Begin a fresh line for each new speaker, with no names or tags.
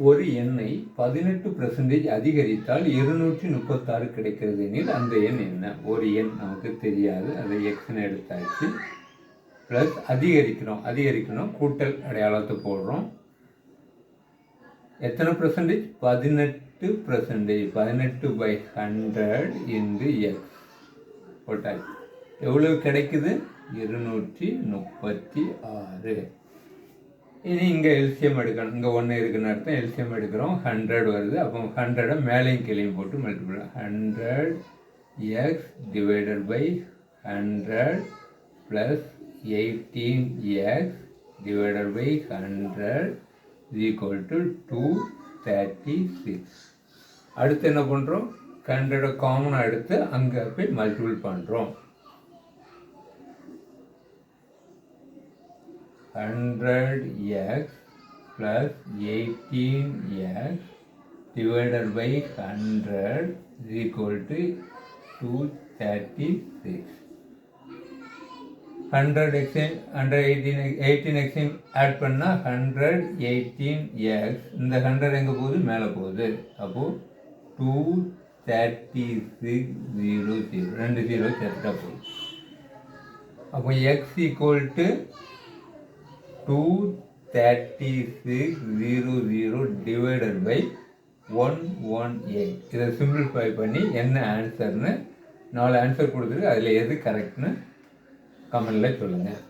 ஒரு எண்ணை பதினெட்டு பர்சன்டேஜ் அதிகரித்தால் இருநூற்றி முப்பத்தாறு கிடைக்கிறது எனில் அந்த எண் என்ன? ஒரு எண் நமக்கு தெரியாது. அதை எக்ஸ்னு எடுத்தாச்சு. ப்ளஸ் அதிகரிக்கிறோம் அதிகரிக்கணும். கூட்டல் அடையாளத்தை போடுறோம். எத்தனை பர்சன்டேஜ் பதினெட்டு பர்சன்டேஜ் பதினெட்டு பை ஹண்ட்ரட் இன்டு எக்ஸ் போட்டாச்சு. எவ்வளவு கிடைக்குது? இருநூற்றி முப்பத்தி ஆறு. இனி இங்கே எல்சிஎம் எடுக்கணும். இங்கே ஒன்று இருக்குன்னு அர்த்தம். எல்சிஎம் எடுக்கிறோம். ஹண்ட்ரட் வருது. அப்போ ஹண்ட்ரடை மேலேயும் கீழேயும் போட்டு multiple hundred X divided by hundred plus eighteen X divided by hundred equal to two thirty six அடுத்து என்ன பண்ணுறோம் ஹண்ட்ரடை காமனாக எடுத்து அங்கே போய் மல்டிபிள் பண்ணுறோம் hundred X plus eighteen X divided by hundred equal to two thirty six hundred exine hundred eighteen eighteen எக்ஸையும் add பண்ணால் ஹண்ட்ரட் எயிட்டீன் எக்ஸ் இந்த ஹண்ட்ரட் எங்கே போகுது? மேலே போகுது. அப்போது two thirty six zero zero ரெண்டு ஜீரோ சேர்த்தா போகுது அப்போ X equal to two thirty six zero zero divided by one one eight இதை சிம்பிளிஃபை பண்ணி என்ன ஆன்சர்னு நாலு ஆன்சர் கொடுத்துருக்கு அதில் எது கரெக்ட்னு கமெண்டில் சொல்லுங்கள்